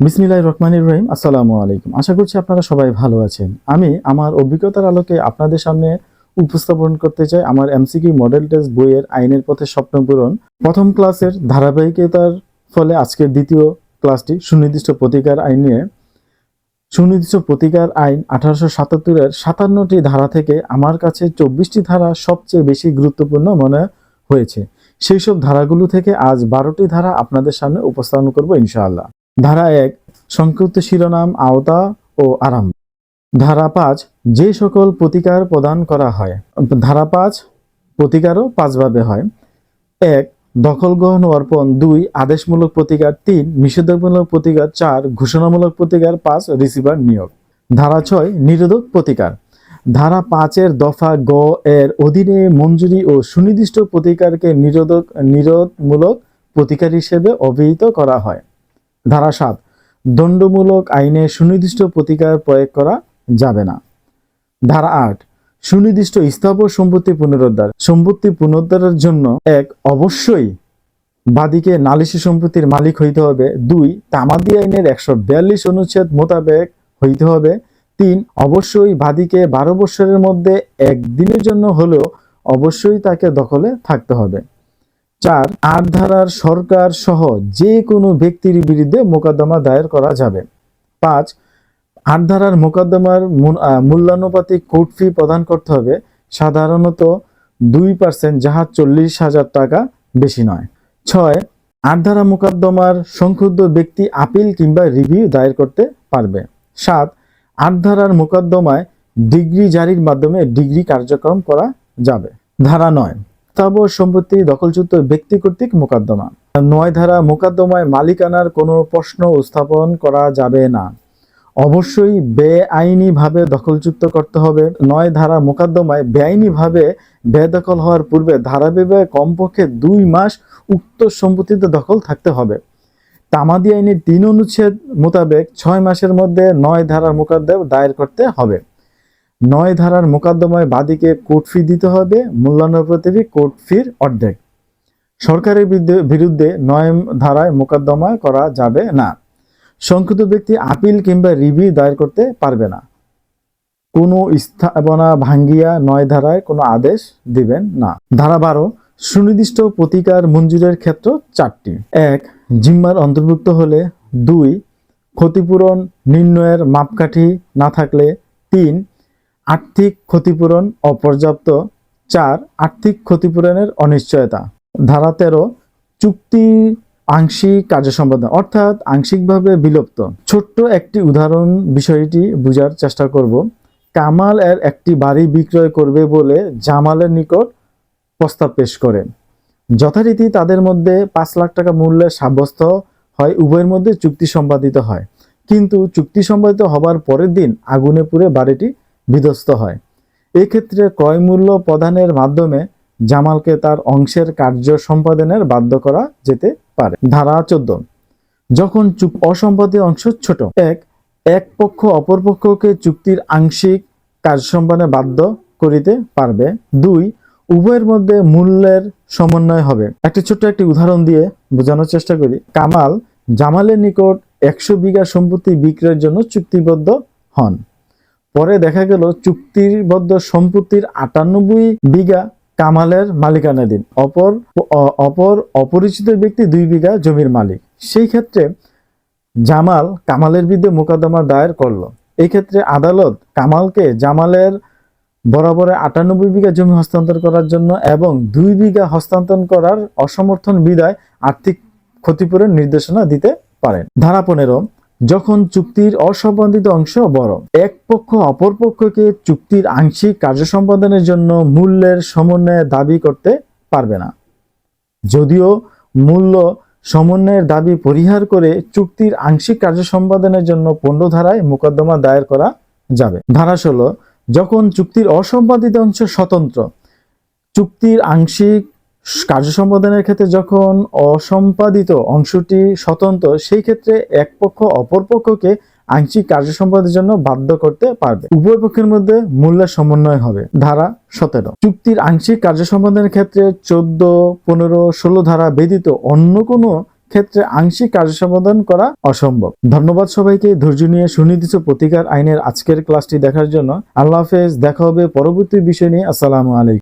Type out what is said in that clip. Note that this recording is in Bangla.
বিসমিল্লাহ রহমানির রহিম, আসসালামু আলাইকুম। আশা করছি আপনারা সবাই ভালো আছেন। আমি আমার অভিজ্ঞতার আলোকে আপনাদের সামনে উপস্থাপন করতে চাই আমার এমসিকিউ মডেল টেস্ট বইয়ের আইনের পথে স্বপ্ন পূরণ। প্রথম ক্লাসের ধারাবাহিকতার ফলে আজকের দ্বিতীয় ক্লাসটি সুনির্দিষ্ট প্রতিকার আইন নিয়ে। সুনির্দিষ্ট প্রতিকার আইন আঠারোশো সাতাত্তরের সাতান্নটি ধারা থেকে আমার কাছে চব্বিশটি ধারা সবচেয়ে বেশি গুরুত্বপূর্ণ মনে হয়েছে। সেই সব ধারাগুলো থেকে আজ বারোটি ধারা আপনাদের সামনে উপস্থাপন করব ইনশাআল্লাহ। ধারা এক, সংক্ষিপ্ত শিরোনাম, আওতা ও আরাম ধারা পাঁচ, যে সকল প্রতিকার প্রদান করা হয়। ধারা পাঁচ, প্রতিকারও পাঁচভাবে হয়। এক, দখল গ্রহণ অর্পণ। দুই, আদেশমূলক প্রতিকার। তিন নিষেধমূলক প্রতিকার। চার, ঘোষণামূলক প্রতিকার। পাঁচ, রিসিভার নিয়োগ। ধারা ছয়, নিরোধক প্রতিকার। ধারা পাঁচের দফা গ এর অধীনে মঞ্জুরি ও সুনির্দিষ্ট প্রতিকারকে নিরোধক, নিরোধমূলক প্রতিকার হিসেবে অভিহিত করা হয়। ধারা সাত, দণ্ডমূলক আইনে সুনির্দিষ্ট প্রতিকার প্রয়োগ করা যাবে না। ধারা আট, সুনির্দিষ্ট স্থাবর সম্পত্তি পুনরুদ্ধার। সম্পত্তি পুনরুদ্ধারের জন্য এক অবশ্যই বাদীকে নালিশি সম্পত্তির মালিক হইতে হবে। দুই, তামাদি আইনের একশো বিয়াল্লিশ অনুচ্ছেদ মোতাবেক হইতে হবে। তিন, অবশ্যই বাদীকে বারো বছরের মধ্যে একদিনের জন্য হলেও অবশ্যই তাকে দখলে থাকতে হবে। চার, আট ধারার সরকার সহ যে কোনো ব্যক্তির বিরুদ্ধে মোকদ্দমা দায়ের করা যাবে। পাঁচ, আট ধারার মোকদ্দমার মূল্যানুপাতিক কোর্ট ফি প্রদান করতে হবে। সাধারণত দুই পার্সেন্ট, যাহা চল্লিশ হাজার টাকা বেশি নয়। ছয়, আট ধারা মোকদ্দমার সংক্ষুব্ধ ব্যক্তি আপিল কিংবা রিভিউ দায়ের করতে পারবে। সাত, আট ধারার মোকদ্দমায় ডিগ্রি জারির মাধ্যমে ডিগ্রি কার্যক্রম করা যাবে। ধারা নয় স্থাবর সম্পত্তি দখলযুক্ত ব্যক্তি কর্তৃক মোকদ্দমা। নয় ধারা মোকদ্দমায় মালিকানার কোনো প্রশ্ন উত্থাপন করা যাবে না। অবশ্যই বেআইনিভাবে দখলযুক্ত করতে হবে। নয় ধারা মোকদ্দমায় বেআইনিভাবে বেদখল হওয়ার পূর্বে ধারা বিভাগে কমপক্ষে দুই মাস উক্ত সম্পত্তিতে দখল থাকতে হবে। তামাদি আইনের তিন অনুচ্ছেদ মোতাবেক ছয় মাসের মধ্যে নয় ধারার মোকদ্দমা দায়ের করতে হবে। নয় ধারার মোকদ্দমায় বাদীকে কোর্ট ফি দিতে হবে মূল্যানুপাতিক কোর্ট ফির অর্ধেক। সরকারের বিরুদ্ধে- বিরুদ্ধে নয় ধারায় মোকদ্দমা করা যাবে না। সংক্ষিপ্ত ব্যক্তি আপিল কিংবা রিভিউ দায়ের করতে পারবে না। কোনো স্থাপনা ভাঙ্গিয়া নয় ধারায় কোনো আদেশ দিবেন না। ধারা বারো, সুনির্দিষ্ট প্রতিকার মঞ্জুরের ক্ষেত্র চারটি। এক, জিম্মার অন্তর্ভুক্ত হলে। দুই, ক্ষতিপূরণ, নির্ণয়ের মাপকাঠি না থাকলে। তিন আর্থিক ক্ষতিপূরণ অপর্যাপ্ত চার আর্থিক ক্ষতিপূরণের অনিশ্চয়তা। ধারা তেরো, চুক্তি আংশিক কার্য সম্পাদন, অর্থাৎ আংশিকভাবে বিলুপ্ত। ছোট্ট একটি উদাহরণ বিষয়টি বোঝার চেষ্টা করব। কামাল এর একটি বাড়ি বিক্রয় করবে বলে জামালের নিকট প্রস্তাব পেশ করে। যথারীতি তাদের মধ্যে পাঁচ লাখ টাকা মূল্যে সাব্যস্ত হয়, উভয়ের মধ্যে চুক্তি সম্পাদিত হয়। কিন্তু চুক্তি সম্পাদিত হবার পরের দিন আগুনে পুড়ে বাড়িটি বিধ্বস্ত হয়। এক্ষেত্রে ক্রয় মূল্য প্রদানের মাধ্যমে জামালকে তার অংশের কার্য সম্পাদনের বাধ্য করা যেতে পারে। ধারা চোদ্দ। যখন চুপ অসম্পাদিত অংশ ছোট, এক এক পক্ষ অপর পক্ষকে চুক্তির আংশিক কাজ সম্পাদনে বাধ্য করিতে পারবে। দুই, উভয়ের মধ্যে মূল্যের সমন্বয় হবে। একটি ছোট্ট একটি উদাহরণ দিয়ে বোঝানোর চেষ্টা করি। কামাল জামালের নিকট একশো বিঘা সম্পত্তি বিক্রয়ের জন্য চুক্তিবদ্ধ হন। পরে দেখা গেল চুক্তিবদ্ধ সম্পত্তির আটানব্বই বিঘা কামালের মালিকানাধীন। অপর অপর অপরিচিত ব্যক্তি দুই বিঘা জমির মালিক। সেই ক্ষেত্রে জামাল কামালের বিরুদ্ধে মোকদ্দমা দায়ের করল। এই ক্ষেত্রে আদালত কামালকে জামালের বরাবরে আটানব্বই বিঘা জমি হস্তান্তর করার জন্য এবং দুই বিঘা হস্তান্তর করার অসমর্থন বিদায় আর্থিক ক্ষতিপূরণ নির্দেশনা দিতে পারেন। ধারা পনেরো যখন চুক্তির অসম্পাদিত অংশ বড় এক পক্ষ অপর পক্ষকে চুক্তির আংশিক কার্য সম্পাদনের জন্য মূল্যের সমন্বয় দাবি করতে পারবে না। যদিও মূল্য সমন্বয়ের দাবি পরিহার করে চুক্তির আংশিক কার্য সম্পাদনের জন্য পনেরো ধারায় মোকদ্দমা দায়ের করা যাবে। ধারা ষোলো, যখন চুক্তির অসম্পাদিত অংশ স্বতন্ত্র, চুক্তির আংশিক কার্য সম্পাদনের ক্ষেত্রে যখন অসম্পাদিত অংশটি স্বতন্ত্র, সেই ক্ষেত্রে এক পক্ষ অপর পক্ষকে আংশিক কার্য সম্পাদনের জন্য বাধ্য করতে পারবে। উভয় পক্ষের মধ্যে মূল্যের সমন্বয় হবে। ধারা সতেরো। চুক্তির আংশিক কার্য সম্পাদনের ক্ষেত্রে চোদ্দ, পনেরো, ষোলো ধারা ব্যতীত অন্য কোনো ক্ষেত্রে আংশিক কার্য সম্পাদন করা অসম্ভব। ধন্যবাদ সবাইকে। ধৈর্য নিয়ে সুনির্দিষ্ট প্রতিকার আইনের আজকের ক্লাসটি দেখার জন্য। আল্লাহ হাফেজ। দেখা হবে পরবর্তী বিষয় নিয়ে। আসসালামু আলাইকুম।